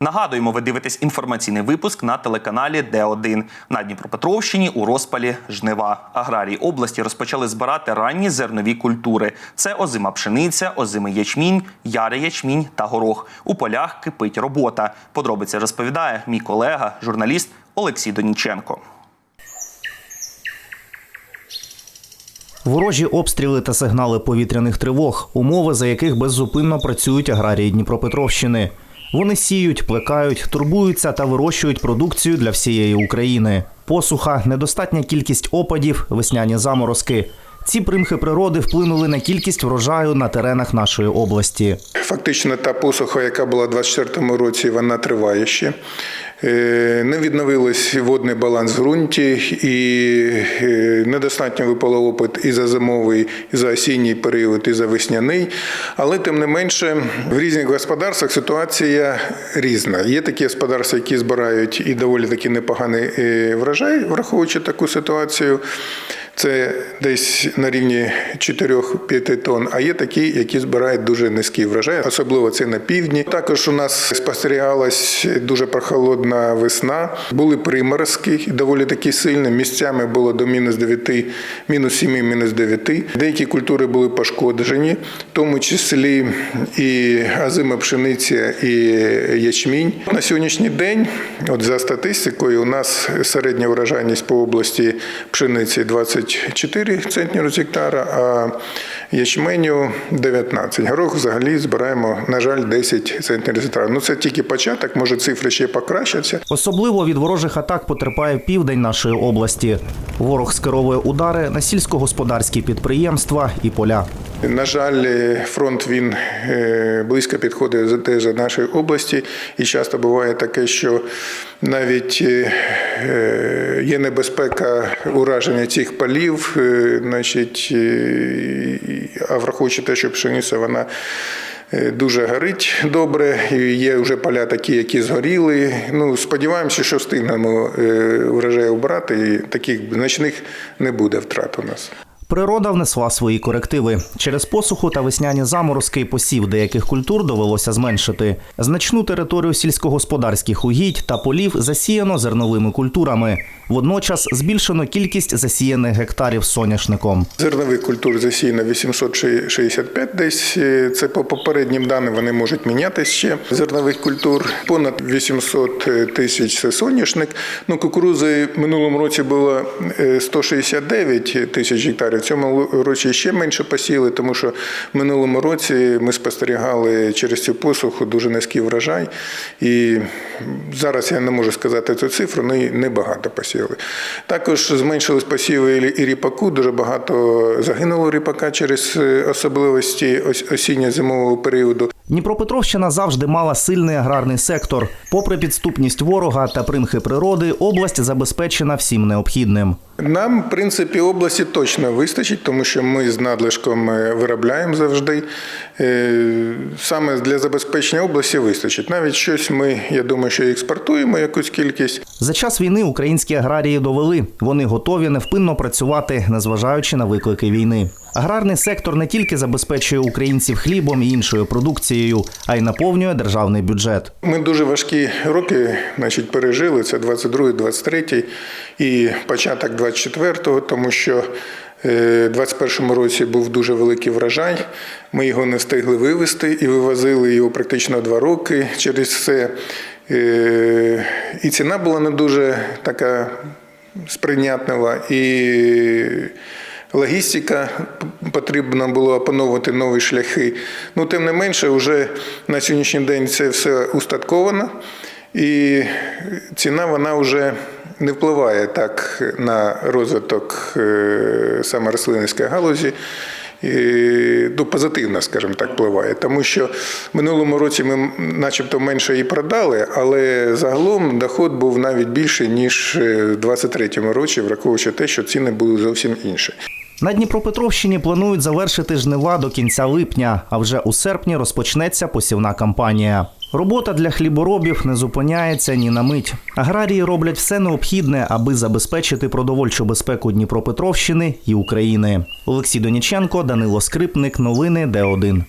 Нагадуємо, ви дивитесь інформаційний випуск на телеканалі Д1. На Дніпропетровщині у розпалі жнива. Аграрії області розпочали збирати ранні зернові культури. Це озима пшениця, озимий ячмінь, ярий ячмінь та горох. У полях кипить робота. Подробиці розповідає мій колега, журналіст Олексій Доніченко. Ворожі обстріли та сигнали повітряних тривог, умови, за яких беззупинно працюють аграрії Дніпропетровщини. Вони сіють, плекають, турбуються та вирощують продукцію для всієї України. Посуха, недостатня кількість опадів, весняні заморозки. Ці примхи природи вплинули на кількість врожаю на теренах нашої області. Фактично, та посуха, яка була у 2024 році, вона триває ще. Е, Не відновилось водний баланс в ґрунті, і е, недостатньо випало опит і за зимовий, і за осінній період, і за весняний. Але тим не менше, в різних господарствах ситуація різна. Є такі господарства, які збирають і доволі таки непоганий е, врожай, враховуючи таку ситуацію. Це десь на рівні 4-5 тонн, а є такі, які збирають дуже низький врожай, особливо це на півдні. Також у нас спостерігалась дуже прохолодна весна. Були приморозки, доволі такі сильні. Місцями було до мінус 9, мінус 7, мінус 9. Деякі культури були пошкоджені, в тому числі і азима пшениця, і ячмінь. На сьогоднішній день, от за статистикою, у нас середня врожайність по області пшениці 24 центнерів з гектара, а ячменю 19. Горох взагалі збираємо, на жаль, 10 центнерів з гектара. Ну це тільки початок, може цифри ще покращаться. Особливо від ворожих атак потерпає південь нашої області. Ворог скеровує удари на сільськогосподарські підприємства і поля. На жаль, фронт він е, близько підходить за те за нашої області, і часто буває таке, що навіть е, е, є небезпека ураження цих полів, е, значить, е, а враховуючи те, що пшениця вона. е, Дуже горить добре, і є вже поля такі, які згоріли. Ну, сподіваємося, що встигнемо врожай обрати, і таких значних не буде втрат у нас. Природа внесла свої корективи. Через посуху та весняні заморозки посів деяких культур довелося зменшити. Значну територію сільськогосподарських угідь та полів засіяно зерновими культурами. Водночас збільшено кількість засіяних гектарів соняшником. Зернових культур засіяно 865 десь. Е, Це по попереднім даним вони можуть мінятися ще. Зернових культур понад 800 тисяч це соняшник. Ну, кукурузи минулому році було е, 169 тисяч гектарів. В цьому році ще менше посіли, тому що в минулому році ми спостерігали через цю посуху дуже низький врожай. І зараз я не можу сказати цю цифру, але небагато посіли. Також зменшились посіви і ріпаку. Дуже багато загинуло ріпака через е, особливості ос- осінньо-зимового періоду. Дніпропетровщина завжди мала сильний аграрний сектор. Попри підступність ворога та примхи природи, область забезпечена всім необхідним. Нам, в принципі, області точно вистачить, тому що ми з надлишком е, виробляємо завжди. Е, Саме для забезпечення області вистачить. Навіть щось ми, я думаю, що експортуємо якусь кількість. За час війни українські аграрії довели, вони готові невпинно працювати, незважаючи на виклики війни. Аграрний сектор не тільки забезпечує українців хлібом і іншою продукцією, а й наповнює державний бюджет. Ми дуже важкі роки значить, пережили. Це 22 23 і початок 24-го, тому що е, в 21-му році був дуже великий врожай. Ми його не встигли вивезти і вивозили його практично два роки. Через це е, і ціна була не дуже така сприйнятлива. І Логістика потрібно було опановувати нові шляхи. Ну, тим не менше, вже на сьогоднішній день це все устатковано, і ціна вона вже не впливає так на розвиток е, саме рослинницької галузі. І, ну, позитивно, скажімо так, впливає. Тому що минулому році ми начебто менше її продали, але загалом доход був навіть більший, ніж е, в 2023 році, враховуючи те, що ціни були зовсім інші. На Дніпропетровщині планують завершити жнива до кінця липня, а вже у серпні розпочнеться посівна кампанія. Робота для хліборобів не зупиняється ні на мить. Аграрії роблять все необхідне, аби забезпечити продовольчу безпеку Дніпропетровщини і України. Олексій Доніченко, Данило Скрипник, новини Д1.